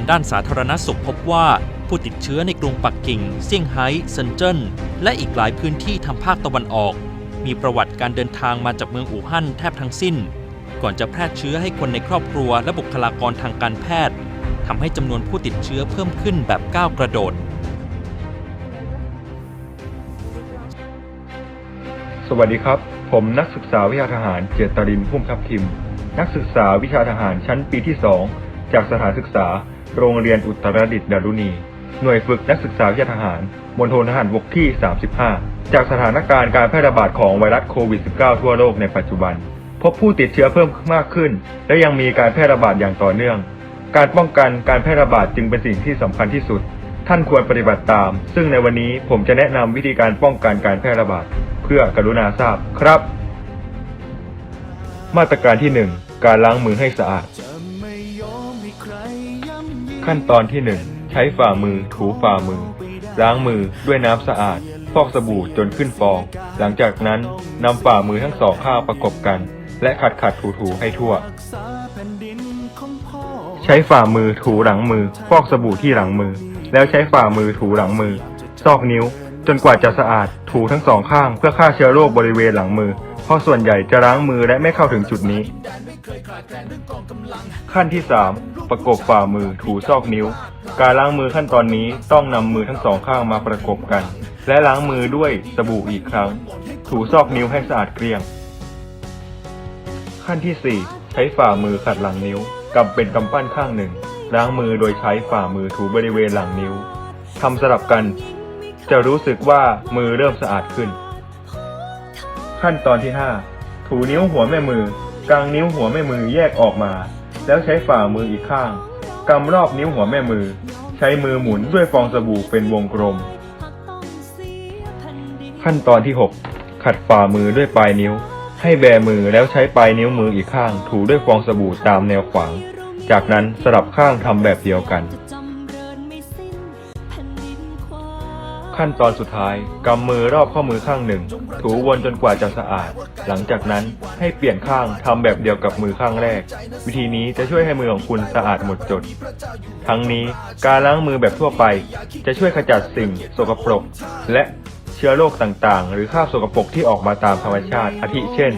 การด้านสาธารณสุขพบว่าผู้ติดเชื้อในกรุงปักกิ่ง เซี่ยงไฮ้เซินเจิ้น และอีกหลายพื้นที่ทางภาคตะวันออก มีประวัติการเดินทางมาจากเมืองอู่ฮั่นแทบทั้งสิ้น ก่อนจะแพร่เชื้อให้คนในครอบครัวและบุคลากรทางการแพทย์ทำให้จำนวนผู้ติดเชื้อเพิ่มขึ้นแบบก้าวกระโดด สวัสดีครับ ผมนักศึกษาวิชาทหารเจตรินพุ่มทับทิม นักศึกษาวิชาทหารชั้นปีที่2 จากสถานศึกษา โรงเรียนอุตรดิตถ์ดารุณี หน่วยฝึกนักศึกษาวิชาทหารมณฑลทหารบกที่ 35 จากสถานการณ์การแพร่ระบาดของไวรัสโควิด -19 ทั่วโลกในปัจจุบัน พบผู้ติดเชื้อเพิ่มมากขึ้น และยังมีการแพร่ระบาดอย่างต่อเนื่อง การป้องกันการแพร่ระบาดจึงเป็นสิ่งที่สำคัญที่สุด ท่านควรปฏิบัติตาม ซึ่งในวันนี้ผมจะแนะนำวิธีการป้องกันการแพร่ระบาด เพื่อกรุณาทราบครับ มาตรการที่ 1 การล้างมือให้สะอาด ขั้นตอนที่ 1 ใช้ฝ่ามือถูฝ่ามือ ล้างมือด้วยน้ำสะอาด ฟอกสบู่จนขึ้นฟอง หลังจากนั้นนำฝ่ามือทั้งสองข้างประกบกัน และขัดขัดถูถูให้ทั่ว ใช้ฝ่ามือถูหลังมือ ฟอกสบู่ที่หลังมือ แล้วใช้ฝ่ามือถูหลังมือ ซอกนิ้ว จนกว่าจะสะอาด ถูทั้งสองข้างเพื่อฆ่าเชื้อโรคบริเวณหลังมือ เพราะส่วนใหญ่จะล้างมือและไม่เข้าถึงจุดนี้ ขั้นที่ 3 ประกบฝ่ามือถูซอกนิ้ว การล้างมือขั้นตอนนี้ต้องนำมือทั้งสองข้างมาประกบกัน และล้างมือด้วยสบู่อีกครั้ง ถูซอกนิ้วให้สะอาดเกลี้ยง ขั้นที่ 4 ใช้ฝ่ามือขัดหลังนิ้วกำเป็นกำปั้นข้างหนึ่ง ล้างมือโดยใช้ฝ่ามือถูบริเวณหลังนิ้วทำสลับกัน จะรู้สึกว่ามือเริ่มสะอาดขึ้น ขั้นตอนที่ 5 ถูนิ้วหัวแม่มือกลางนิ้วหัวแม่มือแยกออกมา แล้วใช้ฝ่ามืออีกข้างกำรอบนิ้วหัวแม่มือ ใช้มือหมุนด้วยฟองสบู่เป็นวงกลม ขั้นตอนที่ 6 ขัดฝ่ามือด้วยปลายนิ้ว ให้แบมือแล้วใช้ปลายนิ้วมืออีกข้าง ถูด้วยฟองสบู่ตามแนวขวาง จากนั้นสลับข้างทำแบบเดียวกัน ขั้นตอนสุดท้ายกำมือรอบข้อมือข้างหนึ่ง ถูวนจนกว่าจะสะอาด หลังจากนั้นให้เปลี่ยนข้างทำแบบเดียวกับมือข้างแรก วิธีนี้จะช่วยให้มือของคุณสะอาดหมดจด ทั้งนี้การล้างมือแบบทั่วไป จะช่วยขจัดสิ่งสกปรก และเชื้อโรคต่างๆ หรือคราบสกปรกที่ออกมาตามธรรมชาติ อาทิเช่น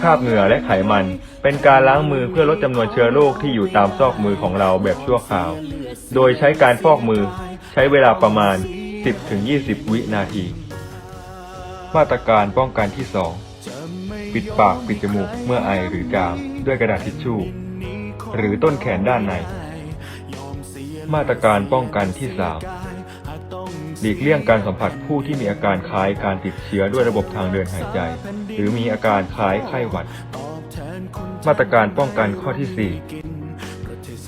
คราบเหงื่อและไขมัน เป็นการล้างมือเพื่อลดจำนวนเชื้อโรคที่อยู่ตามซอกมือของเราแบบชั่วคราว โดยใช้การฟอกมือ ใช้เวลาประมาณ 10-20 วินาที มาตรการป้องกันที่ 2 ปิดปากปิดจมูกเมื่อไอหรือจามด้วยกระดาษทิชชู่ หรือต้นแขนด้านใน มาตรการป้องกันที่ 3 หลีกเลี่ยงการสัมผัสผู้ที่มีอาการคล้ายการติดเชื้อด้วยระบบทางเดินหายใจ หรือมีอาการคล้ายไข้หวัด มาตรการป้องกันข้อที่ 4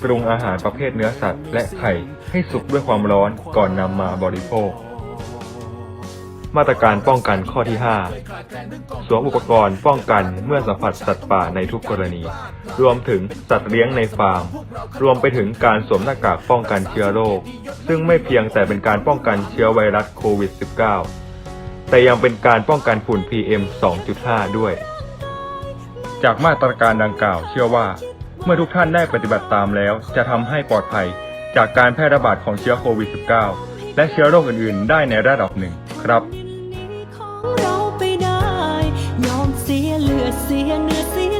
ปรุงอาหารประเภทเนื้อสัตว์ และไข่ให้สุกด้วยความร้อนก่อนนำมาบริโภค มาตรการป้องกันข้อที่ 5 สวมอุปกรณ์ป้องกันเมื่อสัมผัสสัตว์ป่าในทุกกรณี รวมถึงสัตว์เลี้ยงในฟาร์ม รวมไปถึงการสวมหน้ากากป้องกันเชื้อโรค ซึ่งไม่เพียงแต่เป็นการป้องกันเชื้อไวรัสโควิด -19 แต่ยังเป็นการป้องกันฝุ่น PM 2.5 ด้วย จากมาตรการดังกล่าวเชื่อว่า เมื่อทุกท่านได้ปฏิบัติตามแล้ว จะทำให้ปลอดภัยจากการแพร่ระบาดของเชื้อโควิด -19 และเชื้อโรคอื่นๆ ได้ในระดับหนึ่งครับของเราไปได้ยอมเสียเลือดเสียเนื้อเสีย